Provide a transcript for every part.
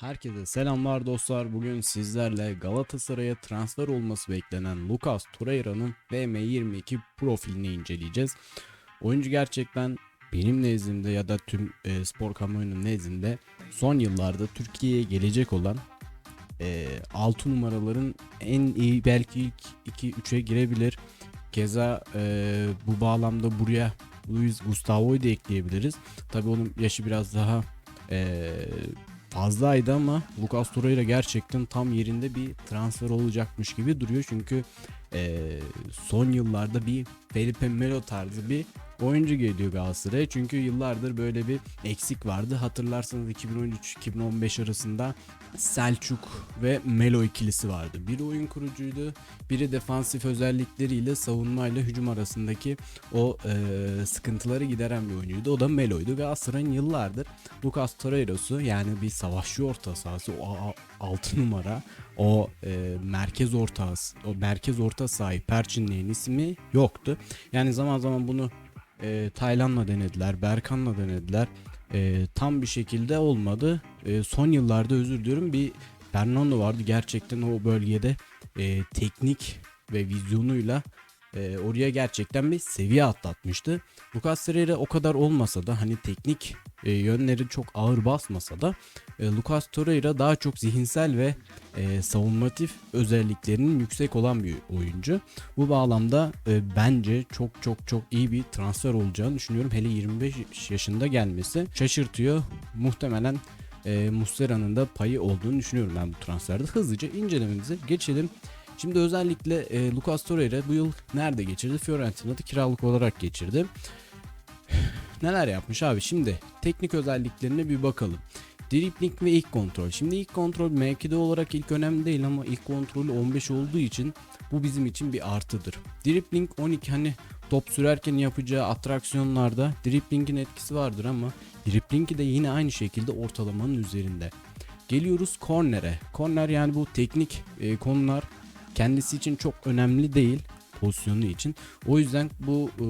Herkese selamlar dostlar. Bugün sizlerle Galatasaray'a transfer olması beklenen Lucas Torreira'nın VM22 profilini inceleyeceğiz. Oyuncu gerçekten benim nezdimde ya da tüm e, spor kamuoyunun nezdinde son yıllarda Türkiye'ye gelecek olan e, 6 numaraların en iyi belki ilk 2-3'e girebilir. Keza e, bu bağlamda buraya Luis Gustavo'yu da ekleyebiliriz. Tabii onun yaşı biraz daha e, fazlaydı ama Lucas Torreira gerçekten tam yerinde bir transfer olacakmış gibi duruyor. Çünkü e, son yıllarda bir Felipe Melo tarzı bir oyuncu geliyor Galatasaray'a. Çünkü yıllardır böyle bir eksik vardı. Hatırlarsanız 2013-2015 arasında Selçuk ve Melo ikilisi vardı. Biri oyun kurucuydu, biri defansif özellikleriyle savunmayla hücum arasındaki o e, sıkıntıları gideren bir oyuncuydu. O da Melo'ydu. Galatasaray'ın yıllardır Lucas Torreira'sı yani bir savaşçı orta sahası o 6 numara o e, merkez orta o merkez orta sahayı perçinleyen ismi yoktu. Yani zaman zaman bunu e, Taylan'la denediler, Berkan'la denediler. E, tam bir şekilde olmadı. E, son yıllarda özür diliyorum bir Fernando vardı gerçekten o bölgede e, teknik ve vizyonuyla e, oraya gerçekten bir seviye atlatmıştı. Lucas Torreira o kadar olmasa da hani teknik e, yönleri çok ağır basmasa da e, Lucas Torreira daha çok zihinsel ve e, savunmatif özelliklerinin yüksek olan bir oyuncu. Bu bağlamda e, bence çok çok çok iyi bir transfer olacağını düşünüyorum. Hele 25 yaşında gelmesi şaşırtıyor. Muhtemelen e, Muslera'nın da payı olduğunu düşünüyorum ben bu transferde. Hızlıca incelememize geçelim. Şimdi özellikle e, Lucas Torreira bu yıl nerede geçirdi? Fiorentina'da kiralık olarak geçirdi. Neler yapmış abi? Şimdi teknik özelliklerine bir bakalım. Dribbling ve ilk kontrol. Şimdi ilk kontrol mevkide olarak ilk önemli değil ama ilk kontrolü 15 olduğu için bu bizim için bir artıdır. Dribbling 12 hani top sürerken yapacağı atraksiyonlarda dribblingin etkisi vardır ama driblingi de yine aynı şekilde ortalamanın üzerinde. Geliyoruz kornere. Korner yani bu teknik e, konular kendisi için çok önemli değil pozisyonu için. O yüzden bu e,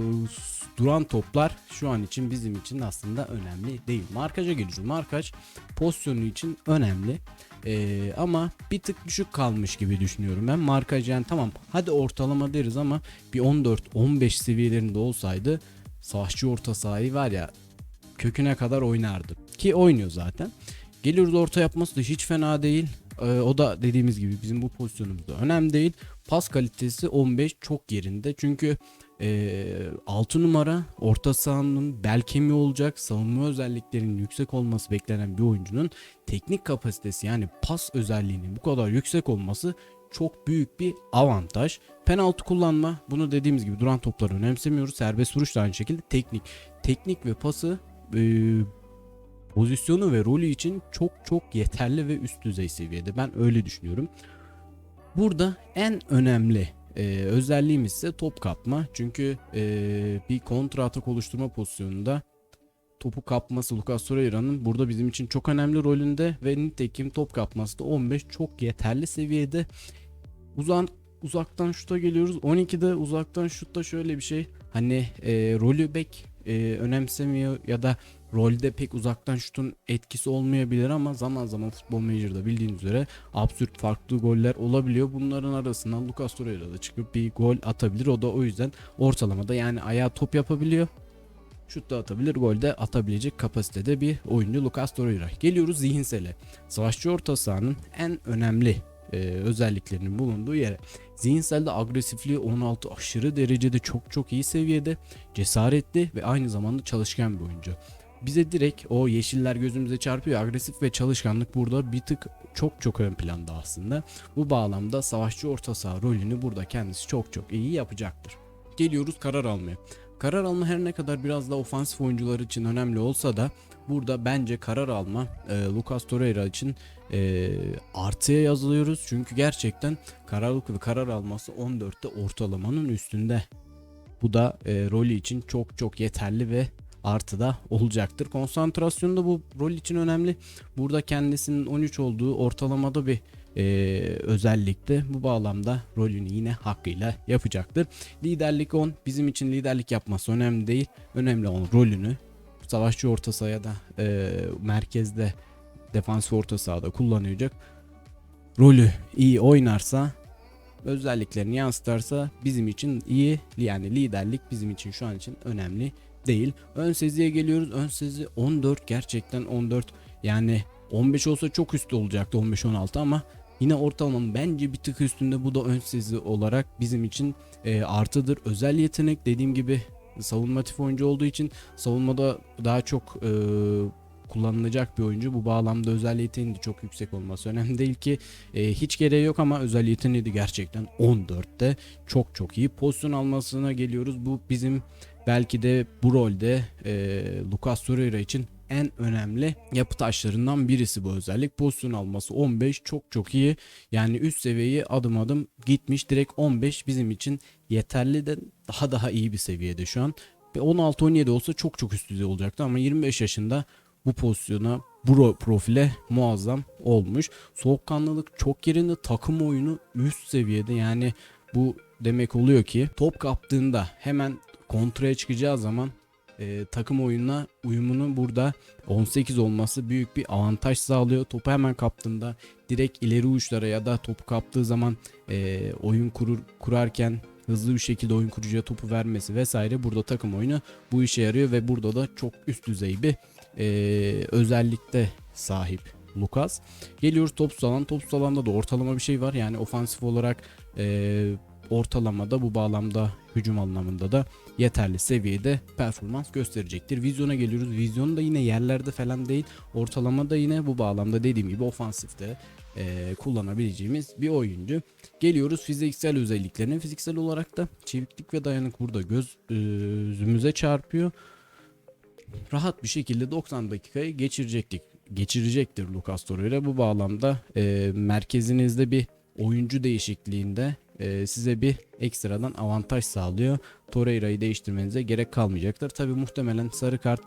duran toplar şu an için bizim için aslında önemli değil. Markaja geliyoruz. Markaj pozisyonu için önemli. E, ama bir tık düşük kalmış gibi düşünüyorum ben. Markaj yani tamam hadi ortalama deriz ama bir 14-15 seviyelerinde olsaydı savaşçı orta sahayı var ya köküne kadar oynardı. Ki oynuyor zaten. Geliyoruz orta yapması da hiç fena değil. Ee, o da dediğimiz gibi bizim bu pozisyonumuzda önemli değil. Pas kalitesi 15 çok yerinde. Çünkü e, 6 numara orta sahanın bel kemiği olacak. Savunma özelliklerinin yüksek olması beklenen bir oyuncunun teknik kapasitesi yani pas özelliğinin bu kadar yüksek olması çok büyük bir avantaj. Penaltı kullanma bunu dediğimiz gibi duran topları önemsemiyoruz. Serbest vuruş da aynı şekilde teknik. Teknik ve pası e, pozisyonu ve rolü için çok çok yeterli ve üst düzey seviyede. Ben öyle düşünüyorum. Burada en önemli e, özelliğimiz ise top kapma. Çünkü e, bir kontra atak oluşturma pozisyonunda topu kapması Lucas Torreira'nın burada bizim için çok önemli rolünde ve nitekim top kapması da 15 çok yeterli seviyede. Uzan uzaktan şuta geliyoruz. 12'de uzaktan şutta şöyle bir şey. Hani e, rolü bek e, önemsemiyor ya da rolde pek uzaktan şutun etkisi olmayabilir ama zaman zaman futbol manager'da bildiğiniz üzere absürt farklı goller olabiliyor. Bunların arasından Lucas Torreira da çıkıp bir gol atabilir. O da o yüzden ortalamada yani ayağa top yapabiliyor. Şut da atabilir, gol de atabilecek kapasitede bir oyuncu Lucas Torreira. Geliyoruz zihinsele. Savaşçı orta sahanın en önemli e, özelliklerinin bulunduğu yere. Zihinselde agresifliği 16 aşırı derecede çok çok iyi seviyede, cesaretli ve aynı zamanda çalışkan bir oyuncu. Bize direkt o yeşiller gözümüze çarpıyor. Agresif ve çalışkanlık burada bir tık çok çok ön planda aslında. Bu bağlamda savaşçı orta saha rolünü burada kendisi çok çok iyi yapacaktır. Geliyoruz karar almaya. Karar alma her ne kadar biraz da ofansif oyuncular için önemli olsa da burada bence karar alma e, Lucas Torreira için e, artıya yazılıyoruz. Çünkü gerçekten kararlılık ve karar alması 14'te ortalamanın üstünde. Bu da e, rolü için çok çok yeterli ve artı da olacaktır. Konsantrasyon da bu rol için önemli. Burada kendisinin 13 olduğu ortalamada bir e, özellikle bu bağlamda rolünü yine hakkıyla yapacaktır. Liderlik 10 bizim için liderlik yapması önemli değil. Önemli olan rolünü savaşçı orta sahaya da e, merkezde defansif orta sahada kullanacak. Rolü iyi oynarsa özelliklerini yansıtarsa bizim için iyi yani liderlik bizim için şu an için önemli değil. Ön seziye geliyoruz. Ön sezi 14 gerçekten 14 yani 15 olsa çok üstü olacaktı 15-16 ama yine ortalamanın bence bir tık üstünde bu da ön sezi olarak bizim için e, artıdır. Özel yetenek dediğim gibi savunmatif oyuncu olduğu için savunmada daha çok e, kullanılacak bir oyuncu. Bu bağlamda özel yeteneğinin de çok yüksek olması önemli değil ki e, hiç gereği yok ama özel yeteneği de gerçekten 14'te çok çok iyi. Pozisyon almasına geliyoruz. Bu bizim belki de bu rolde e, Lucas Torreira için en önemli yapı taşlarından birisi bu özellik. Pozisyon alması 15 çok çok iyi. Yani üst seviyeyi adım adım gitmiş. Direkt 15 bizim için yeterli de daha daha iyi bir seviyede şu an. Ve 16-17 olsa çok çok üst düzey olacaktı ama 25 yaşında bu pozisyona bu ro- profile muazzam olmuş. Soğukkanlılık çok yerinde takım oyunu üst seviyede yani bu demek oluyor ki top kaptığında hemen kontraya çıkacağı zaman e, takım oyununa uyumunu burada 18 olması büyük bir avantaj sağlıyor. Topu hemen kaptığında direkt ileri uçlara ya da topu kaptığı zaman e, oyun kurur, kurarken hızlı bir şekilde oyun kurucuya topu vermesi vesaire burada takım oyunu bu işe yarıyor ve burada da çok üst düzey bir e, özellikte sahip Lucas. Geliyoruz topsuz alan. Topsuz alanda da ortalama bir şey var. Yani ofansif olarak e, ortalamada bu bağlamda hücum anlamında da yeterli seviyede performans gösterecektir. Vizyona geliyoruz. Vizyon da yine yerlerde falan değil. Ortalama da yine bu bağlamda dediğim gibi ofansifte e, kullanabileceğimiz bir oyuncu. Geliyoruz fiziksel özelliklerine. Fiziksel olarak da çeviklik ve dayanık burada göz e, gözümüze çarpıyor. Rahat bir şekilde 90 dakikayı geçirecektik geçirecektir Lucas Torreira. Bu bağlamda e, merkezinizde bir oyuncu değişikliğinde e, size bir ekstradan avantaj sağlıyor. Torreira'yı değiştirmenize gerek kalmayacaktır. Tabi muhtemelen sarı kart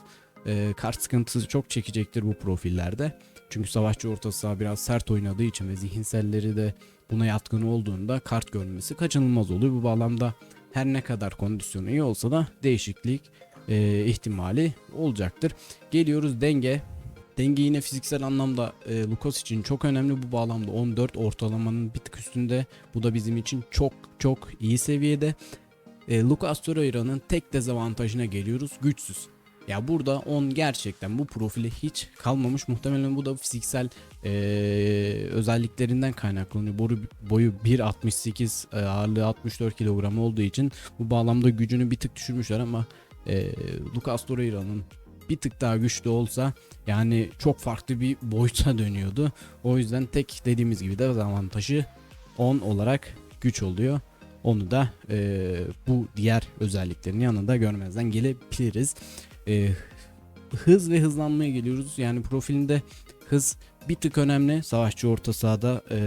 e, kart sıkıntısı çok çekecektir bu profillerde. Çünkü savaşçı orta saha biraz sert oynadığı için ve zihinselleri de buna yatkın olduğunda kart görmesi kaçınılmaz oluyor. Bu bağlamda her ne kadar kondisyonu iyi olsa da değişiklik e, ihtimali olacaktır. Geliyoruz denge. Denge yine fiziksel anlamda e, Lucas için çok önemli. Bu bağlamda 14 ortalamanın bir tık üstünde. Bu da bizim için çok çok iyi seviyede. E, Lucas Torreira'nın tek dezavantajına geliyoruz. Güçsüz. Ya burada 10 gerçekten bu profili hiç kalmamış. Muhtemelen bu da fiziksel e, özelliklerinden kaynaklanıyor. Boru, boyu 1.68 e, ağırlığı 64 kilogram olduğu için bu bağlamda gücünü bir tık düşürmüşler ama e, Lucas Torreira'nın bir tık daha güçlü olsa yani çok farklı bir boyuta dönüyordu. O yüzden tek dediğimiz gibi dezavantajı 10 olarak güç oluyor. Onu da e, bu diğer özelliklerin yanında görmezden gelebiliriz. E, hız ve hızlanmaya geliyoruz. Yani profilinde hız bir tık önemli. Savaşçı orta sahada e,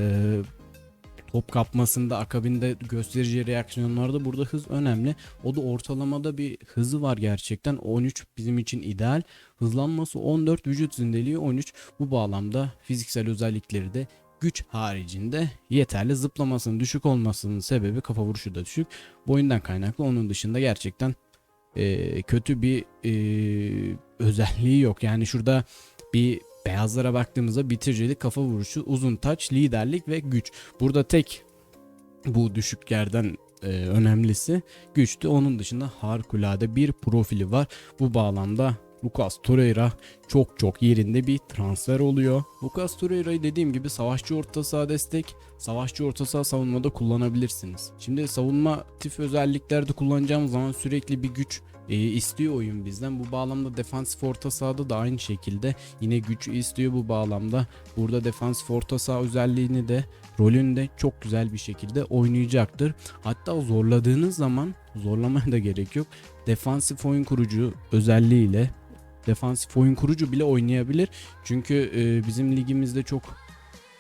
top kapmasında akabinde göstereceği reaksiyonlarda burada hız önemli. O da ortalamada bir hızı var gerçekten. 13 bizim için ideal. Hızlanması 14, vücut zindeliği 13. Bu bağlamda fiziksel özellikleri de güç haricinde yeterli. Zıplamasının düşük olmasının sebebi kafa vuruşu da düşük. Boyundan kaynaklı. Onun dışında gerçekten e, kötü bir e, özelliği yok. Yani şurada bir beyazlara baktığımızda bitiricilik, kafa vuruşu, uzun taç, liderlik ve güç. Burada tek bu düşük yerden e, önemlisi güçtü. Onun dışında harikulade bir profili var. Bu bağlamda Lucas Torreira çok çok yerinde bir transfer oluyor. Lucas Torreira'yı dediğim gibi savaşçı orta saha destek, savaşçı orta saha savunmada kullanabilirsiniz. Şimdi savunma tif özelliklerde kullanacağımız zaman sürekli bir güç e, istiyor oyun bizden. Bu bağlamda defansif orta sahada da aynı şekilde yine güç istiyor bu bağlamda. Burada defansif orta saha özelliğini de rolünü de çok güzel bir şekilde oynayacaktır. Hatta zorladığınız zaman zorlamaya da gerek yok. Defansif oyun kurucu özelliğiyle defansif oyun kurucu bile oynayabilir. Çünkü e, bizim ligimizde çok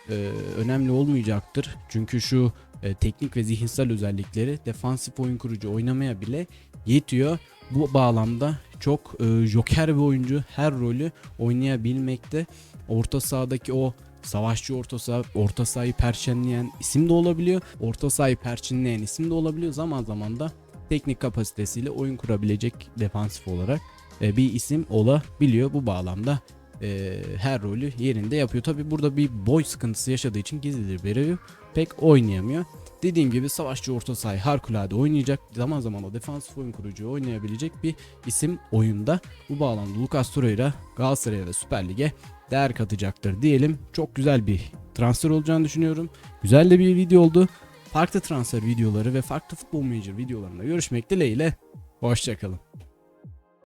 e, önemli olmayacaktır. Çünkü şu e, teknik ve zihinsel özellikleri defansif oyun kurucu oynamaya bile yetiyor. Bu bağlamda çok e, joker bir oyuncu her rolü oynayabilmekte. Orta sahadaki o savaşçı orta saha, orta sahayı perçinleyen isim de olabiliyor. Orta sahayı perçinleyen isim de olabiliyor. Zaman zaman da teknik kapasitesiyle oyun kurabilecek defansif olarak e, bir isim olabiliyor. Bu bağlamda e, her rolü yerinde yapıyor. Tabi burada bir boy sıkıntısı yaşadığı için gizlidir Bereyu pek oynayamıyor. Dediğim gibi savaşçı orta sahayı harikulade oynayacak. Zaman zaman da defansif oyun kurucuyu oynayabilecek bir isim oyunda. Bu bağlamda Lucas Torreira Galatasaray'a ve Süper Lig'e değer katacaktır diyelim. Çok güzel bir transfer olacağını düşünüyorum. Güzel de bir video oldu. Farklı transfer videoları ve farklı futbol manager videolarında görüşmek dileğiyle. Hoşçakalın.